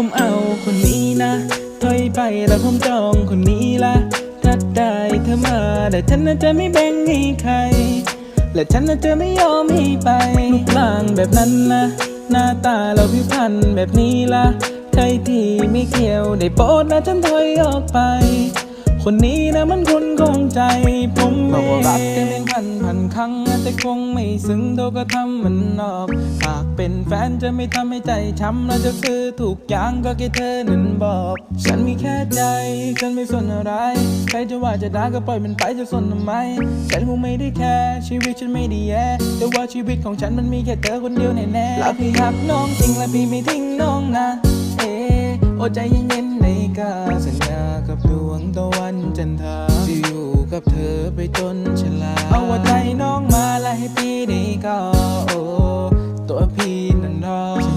ผมเอาคนนี้นะถอยไปแล้วผมจองคนนี้ละถ้าได้เธอมาแต่ฉันน่ะจะไม่แบ่งให้ใคร และฉันน่ะจะไม่ยอมให้ไปรูปร่างแบบนั้นนะหน้าตาเราผิวพรรณแบบนี้ละใครที่ไม่เกี่ยวได้โปรดนะฉันถอยออกไป คนนี้นะมันคนของใจ ผมบอกว่ารักกันเป็นพันพันครั้งแต่คงไม่ซึ้งเท่าก็ทำมันนอกหากเป็นแฟนจะไม่ทำให้ใจช้ำและจะซื้อถูกอย่างก็แค่เธอนั้นบอก ฉันมีแค่ใจ ฉันไม่สนอะไร ใครจะว่าจะด่าก็ปล่อยมันไปจะสนทำไม ฉันคงไม่ได้แค่ชีวิตฉันไม่ได้แย่แต่ว่าชีวิตของฉันมันมีแค่เธอคนเดียวแน่ๆแล้วพี่หักน้องจริงและพี่ไม่ทิ้งน้องนะเออโอใจเย็นๆในกาสัญญากับดวงตะวันจันทราจะอยู่กับเธอไปจนชราเอาว่าใจน้องมาและให้พี่ได้ก็โอ้